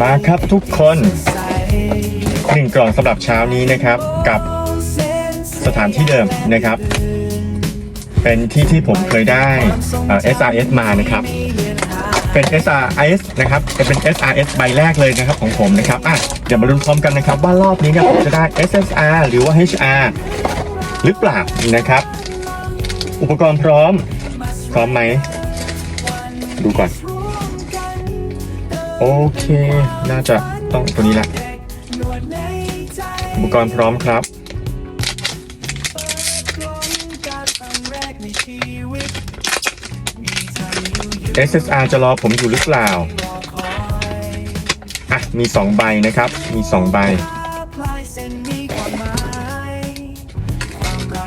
มาครับทุกคนหนึ่งกล่องสำหรับเช้านี้นะครับ กับสถานที่เดิมนะครับ เป็นที่ที่ผมเคยได้ SRS มานะครับ เป็น SRS นะครับจะเป็น SRS ใบแรกเลยนะครับของผมนะครับอะเดี๋ยวมาลุ้นพร้อมกันนะครับว่ารอบนี้เนี่ยผมจะได้ SSR หรือว่า HR หรือเปล่านะครับ อุปกรณ์พร้อม พร้อมไหม ดูก่อน โอเค น่าจะต้องตัวนี้แหละ อุปกรณ์พร้อมครับ SSR จะรอผมอยู่หรือเปล่า อะ มี 2 ใบนะครับ มี 2 ใบ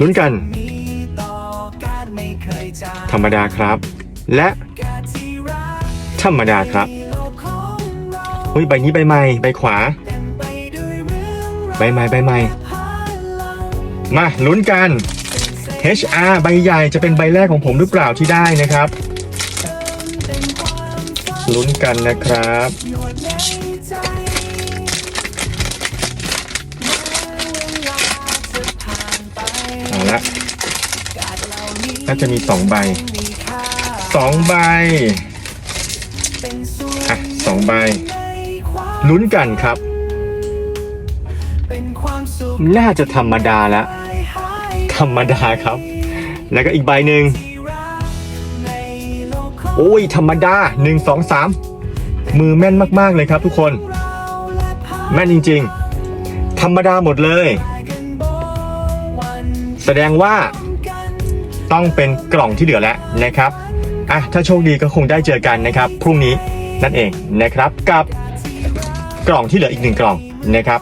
ลุ้นกัน ธรรมดาครับ และ ธรรมดาครับอุ้ยใบนี้ใบใหม่ใบขวา ใบใหม่ใบใหม่ มาลุ้นกัน HR ใบใหญ่จะเป็นใบแรกของผมหรือเปล่าที่ได้นะครับลุ้นกันนะครับ ละน่าจะมีสองใบสองใบอะสองใบลุ้นกันครับ น่าจะธรรมดาแล้วธรรมดาครับ แล้วก็อีกใบหนึ่งโอ้ย ธรรมดาหนึ่งสองสามมือแม่นมาก ๆ เลยครับทุกคน แม่นจริง ๆ ธรรมดาหมดเลย แสดงว่าต้องเป็นกล่องที่เหลือแล้วนะครับอะถ้าโชคดีก็คงได้เจอกันนะครับ พรุ่งนี้นั่นเองนะครับกับกล่องที่เหลืออีกหนึ่งกล่องนะครับ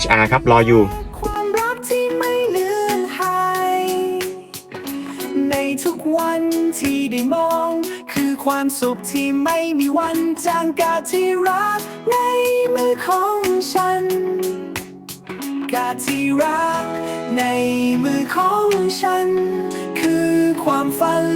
HR ครับรออยู่ความรักที่ไม่เลือนหายในทุกวันที่ได้มอง คือความสุขที่ไม่มีวันจางกาที่รักในมือของฉัน กาที่รัก ในมือของฉัน คือความฝัน